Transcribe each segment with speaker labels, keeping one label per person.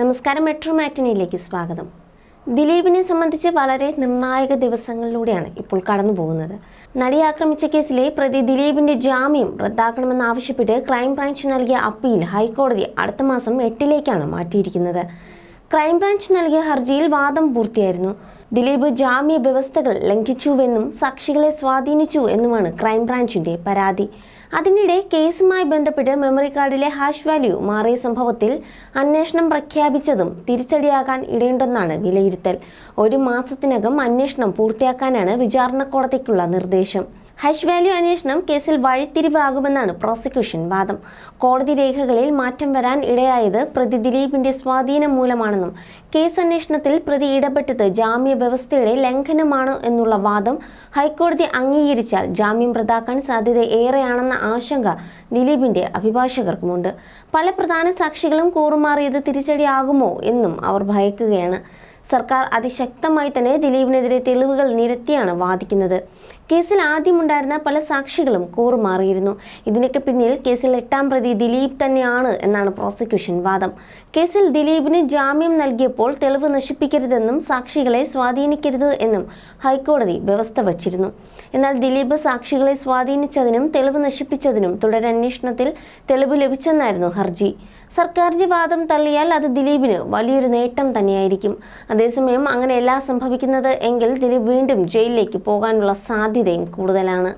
Speaker 1: നമസ്കാരം മെട്രോ മാറ്റിനിയിലേക്ക് സ്വാഗതം. ദിലീപിനെ സംബന്ധിച്ച് വളരെ നിർണായക ദിവസങ്ങളിലൂടെയാണ് ഇപ്പോൾ കടന്നു പോകുന്നത് നടി ആക്രമിച്ച കേസിലെ പ്രതി ദിലീപിന്റെ ജാമ്യം റദ്ദാക്കണമെന്നാവശ്യപ്പെട്ട് ക്രൈംബ്രാഞ്ച് നൽകിയ അപ്പീൽ ഹൈക്കോടതി അടുത്ത മാസം എട്ടിലേക്കാണ് മാറ്റിയിരിക്കുന്നത്. ക്രൈംബ്രാഞ്ച് നൽകിയ ഹർജിയിൽ വാദം പൂർത്തിയായിരുന്നു. ദിലീപ് ജാമ്യ വ്യവസ്ഥകൾ ലംഘിച്ചുവെന്നും സാക്ഷികളെ സ്വാധീനിച്ചു എന്നുമാണ് ക്രൈംബ്രാഞ്ചിന്റെ പരാതി. അതിനിടെ കേസുമായി ബന്ധപ്പെട്ട് മെമ്മറി കാർഡിലെ ഹാഷ് വാല്യൂ മാറിയ സംഭവത്തിൽ അന്വേഷണം പ്രഖ്യാപിച്ചതും തിരിച്ചടിയാകാൻ ഇടയുണ്ടെന്നാണ് വിലയിരുത്തൽ. ഒരു മാസത്തിനകം അന്വേഷണം പൂർത്തിയാക്കാനാണ് വിചാരണ കോടതിക്കുള്ള നിർദ്ദേശം. ഹാഷ് വാല്യൂ അന്വേഷണം കേസിൽ വഴിത്തിരിവാകുമെന്നാണ് പ്രോസിക്യൂഷൻ വാദം. കോടതി രേഖകളിൽ മാറ്റം വരാൻ ഇടയായത് പ്രതി ദിലീപിന്റെ സ്വാധീനം മൂലമാണെന്നും കേസ് അന്വേഷണത്തിൽ പ്രതി ഇടപെട്ടത് ജാമ്യ വ്യവസ്ഥയുടെ ലംഘനമാണ് എന്നുള്ള വാദം ഹൈക്കോടതി അംഗീകരിച്ചാൽ ജാമ്യം റദ്ദാക്കാൻ സാധ്യത ഏറെയാണെന്ന ആശങ്ക ദിലീപിന്റെ അഭിഭാഷകർക്കുമുണ്ട്. പല പ്രധാന സാക്ഷികളും കൂറുമാറിയത് തിരിച്ചടിയാകുമോ എന്നും അവർ ഭയക്കുകയാണ്. സർക്കാർ അതിശക്തമായി തന്നെ ദിലീപിനെതിരെ തെളിവുകൾ നിരത്തിയാണ് വാദിക്കുന്നത്. കേസിൽ ആദ്യമുണ്ടായിരുന്ന പല സാക്ഷികളും കൂറുമാറിയിരുന്നു ഇതിനൊക്കെ പിന്നിൽ കേസിൽ എട്ടാം പ്രതി ദിലീപ് തന്നെയാണ് എന്നാണ് പ്രോസിക്യൂഷൻ വാദം. കേസിൽ ദിലീപിന് ജാമ്യം നൽകിയപ്പോൾ തെളിവ് നശിപ്പിക്കരുതെന്നും സാക്ഷികളെ സ്വാധീനിക്കരുത് എന്നും ഹൈക്കോടതി വ്യവസ്ഥ വച്ചിരുന്നു. എന്നാൽ ദിലീപ് സാക്ഷികളെ സ്വാധീനിച്ചതിനും തെളിവ് നശിപ്പിച്ചതിനും തുടരന്വേഷണത്തിൽ തെളിവ് ലഭിച്ചെന്നായിരുന്നു ഹർജി. സർക്കാരിന്റെ വാദം തള്ളിയാൽ അത് ദിലീപിന് വലിയൊരു നേട്ടം തന്നെയായിരിക്കും. അതേസമയം അങ്ങനെയല്ല സംഭവിക്കുന്നത് എങ്കിൽ ദിലീപ് വീണ്ടും ജയിലിലേക്ക് പോകാനുള്ള സാധ്യതയും കൂടുതലാണ്.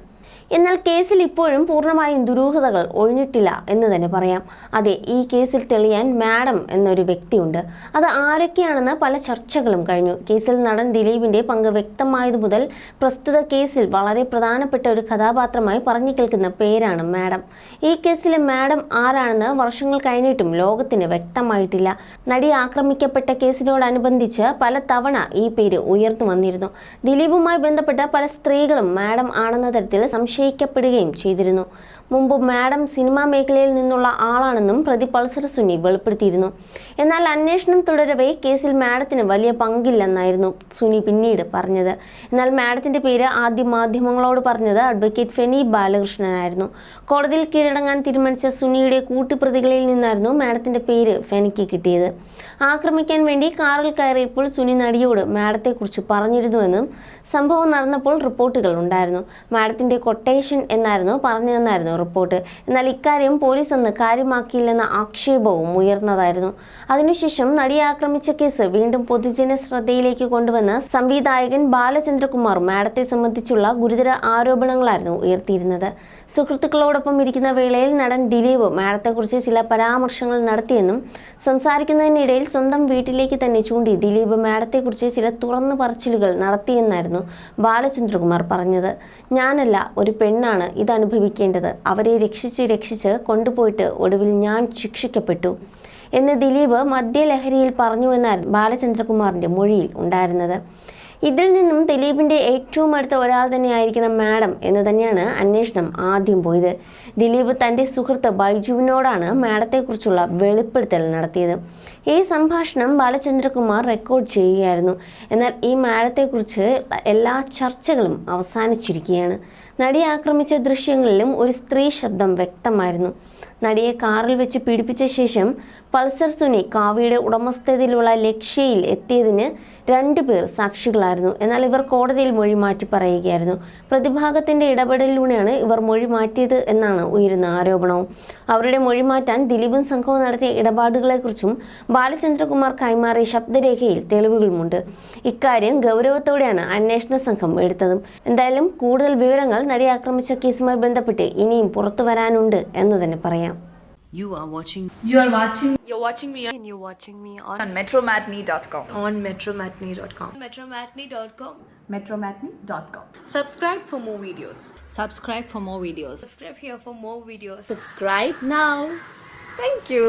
Speaker 1: എന്നാൽ കേസിൽ ഇപ്പോഴും പൂർണമായും ദുരൂഹതകൾ ഒഴിഞ്ഞിട്ടില്ല എന്ന് തന്നെ പറയാം. അതെ ഈ കേസിൽ തെളിയാൻ മാഡം എന്നൊരു വ്യക്തിയുണ്ട്. അത് ആരൊക്കെയാണെന്ന് പല ചർച്ചകളും കഴിഞ്ഞു. കേസിൽ നടൻ ദിലീപിന്റെ പങ്ക് വ്യക്തമായതു മുതൽ പ്രസ്തുത കേസിൽ വളരെ പ്രധാനപ്പെട്ട ഒരു കഥാപാത്രമായി പറഞ്ഞു കേൾക്കുന്ന പേരാണ് മാഡം. ഈ കേസിലെ മാഡം ആരാണെന്ന് വർഷങ്ങൾ കഴിഞ്ഞിട്ടും ലോകത്തിന് വ്യക്തമായിട്ടില്ല. നടി ആക്രമിക്കപ്പെട്ട കേസിനോടനുബന്ധിച്ച് പല തവണ ഈ പേര് ഉയർന്നു വന്നിരുന്നു. ദിലീപുമായി ബന്ധപ്പെട്ട പല സ്ത്രീകളും മാഡം ആണെന്ന തരത്തിൽ സംശയിക്കപ്പെടുകയും ചെയ്തിരുന്നു. മുമ്പ് മാഡം സിനിമാ മേഖലയിൽ നിന്നുള്ള ആളാണെന്നും പ്രതി പൾസർ സുനി വെളിപ്പെടുത്തിയിരുന്നു. എന്നാൽ അന്വേഷണം തുടരവേ കേസിൽ മാഡത്തിന് വലിയ പങ്കില്ലെന്നായിരുന്നു സുനി പിന്നീട് പറഞ്ഞത്. എന്നാൽ മാഡത്തിന്റെ പേര് ആദ്യം മാധ്യമങ്ങളോട് പറഞ്ഞത് അഡ്വക്കേറ്റ് ഫെനി ബാലകൃഷ്ണനായിരുന്നു. കോടതിയിൽ കീഴടങ്ങാൻ തീരുമാനിച്ച സുനിയുടെ കൂട്ടുപ്രതികളിൽ നിന്നായിരുന്നു മാഡത്തിന്റെ പേര് ഫെനിക്ക് കിട്ടിയത്. ആക്രമിക്കാൻ വേണ്ടി കാറിൽ കയറിയപ്പോൾ സുനി നടിയോട് മാഡത്തെക്കുറിച്ച് പറഞ്ഞിരുന്നുവെന്നും സംഭവം നടന്നപ്പോൾ റിപ്പോർട്ടുകൾ ഉണ്ടായിരുന്നു. മാഡത്തിന്റെ കൊട്ടേഷൻ എന്നായിരുന്നു പറഞ്ഞതെന്നായിരുന്നു റിപ്പോർട്ട് എന്നാൽ ഇക്കാര്യം പോലീസ് അന്ന് കാര്യമാക്കിയില്ലെന്ന ആക്ഷേപവും ഉയർന്നതായിരുന്നു. അതിനുശേഷം നടിയെ ആക്രമിച്ച കേസ് വീണ്ടും പൊതുജന ശ്രദ്ധയിലേക്ക് കൊണ്ടുവന്ന് സംവിധായകൻ ബാലചന്ദ്രകുമാർ മാഡത്തെ സംബന്ധിച്ചുള്ള ഗുരുതര ആരോപണങ്ങളായിരുന്നു ഉയർത്തിയിരുന്നത്. സുഹൃത്തുക്കളോടൊപ്പം ഇരിക്കുന്ന വേളയിൽ നടൻ ദിലീപ് മാഡത്തെക്കുറിച്ച് ചില പരാമർശങ്ങൾ നടത്തിയെന്നും സംസാരിക്കുന്നതിനിടയിൽ സ്വന്തം വീട്ടിലേക്ക് തന്നെ ചൂണ്ടി ദിലീപ് മാഡത്തെക്കുറിച്ച് ചില തുറന്നു പറച്ചിലുകൾ നടത്തിയെന്നായിരുന്നു ബാലചന്ദ്രകുമാർ പറഞ്ഞത്. ഞാനല്ല ഒരു പെണ്ണാണ് ഇത് അനുഭവിക്കേണ്ടത് അവരെ രക്ഷിച്ച് രക്ഷിച്ച് കൊണ്ടുപോയിട്ട് ഒടുവിൽ ഞാൻ ശിക്ഷിക്കപ്പെട്ടു എന്ന് ദിലീപ് മദ്യലഹരിയിൽ പറഞ്ഞു എന്നാൽ ബാലചന്ദ്രകുമാറിന്റെ മൊഴിയിൽ ഉണ്ടായിരുന്നത്. ഇതിൽ നിന്നും ദിലീപിന്റെ ഏറ്റവും അടുത്ത ഒരാൾ തന്നെയായിരിക്കണം മാഡം എന്ന് തന്നെയാണ് അന്വേഷണം ആദ്യം പോയത്. ദിലീപ് തന്റെ സുഹൃത്ത് ബൈജുവിനോടാണ് മാഡത്തെക്കുറിച്ചുള്ള വെളിപ്പെടുത്തൽ നടത്തിയത്. ഈ സംഭാഷണം ബാലചന്ദ്രകുമാർ റെക്കോർഡ് ചെയ്യുകയായിരുന്നു. എന്നാൽ ഈ മാഡത്തെക്കുറിച്ച് എല്ലാ ചർച്ചകളും അവസാനിച്ചിരിക്കുകയാണ്. നടിയെ ആക്രമിച്ച ദൃശ്യങ്ങളിലും ഒരു സ്ത്രീ ശബ്ദം വ്യക്തമായിരുന്നു. നടിയെ കാറിൽ വെച്ച് പീഡിപ്പിച്ച ശേഷം പൾസർ സുനി കാവ്യയുടെ ഉടമസ്ഥതയിലുള്ള ലക്ഷ്യയിൽ എത്തിയതിന് രണ്ടുപേർ സാക്ഷികളായിരുന്നു. എന്നാൽ ഇവർ കോടതിയിൽ മൊഴി മാറ്റി പറയുകയായിരുന്നു. പ്രതിഭാഗത്തിന്റെ ഇടപെടലിലൂടെയാണ് ഇവർ മൊഴി മാറ്റിയത് എന്നാണ് ഉയരുന്ന ആരോപണവും. അവരുടെ മൊഴി മാറ്റാൻ ദിലീപും സംഘവും നടത്തിയ ഇടപാടുകളെക്കുറിച്ചും ബാലചന്ദ്രകുമാർ കൈമാറിയ ശബ്ദരേഖയിൽ തെളിവുകളുമുണ്ട്. ഇക്കാര്യം ഗൗരവത്തോടെയാണ് അന്വേഷണ സംഘം എടുത്തതും. എന്തായാലും കൂടുതൽ വിവരങ്ങൾ നടിയെ ആക്രമിച്ച കേസുമായി ബന്ധപ്പെട്ട് ഇനിയും പുറത്തു വരാനുണ്ട് എന്ന് തന്നെ പറയാം
Speaker 2: You are watching
Speaker 3: You are watching
Speaker 4: You're watching me and you're watching me on,
Speaker 3: on metromatney.com.
Speaker 4: on metromatney.com.
Speaker 5: metromatney.com
Speaker 3: Metromatney.com.
Speaker 4: Subscribe for more videos.
Speaker 2: subscribe for more videos
Speaker 5: subscribe here for more videos
Speaker 4: Subscribe now. Thank you.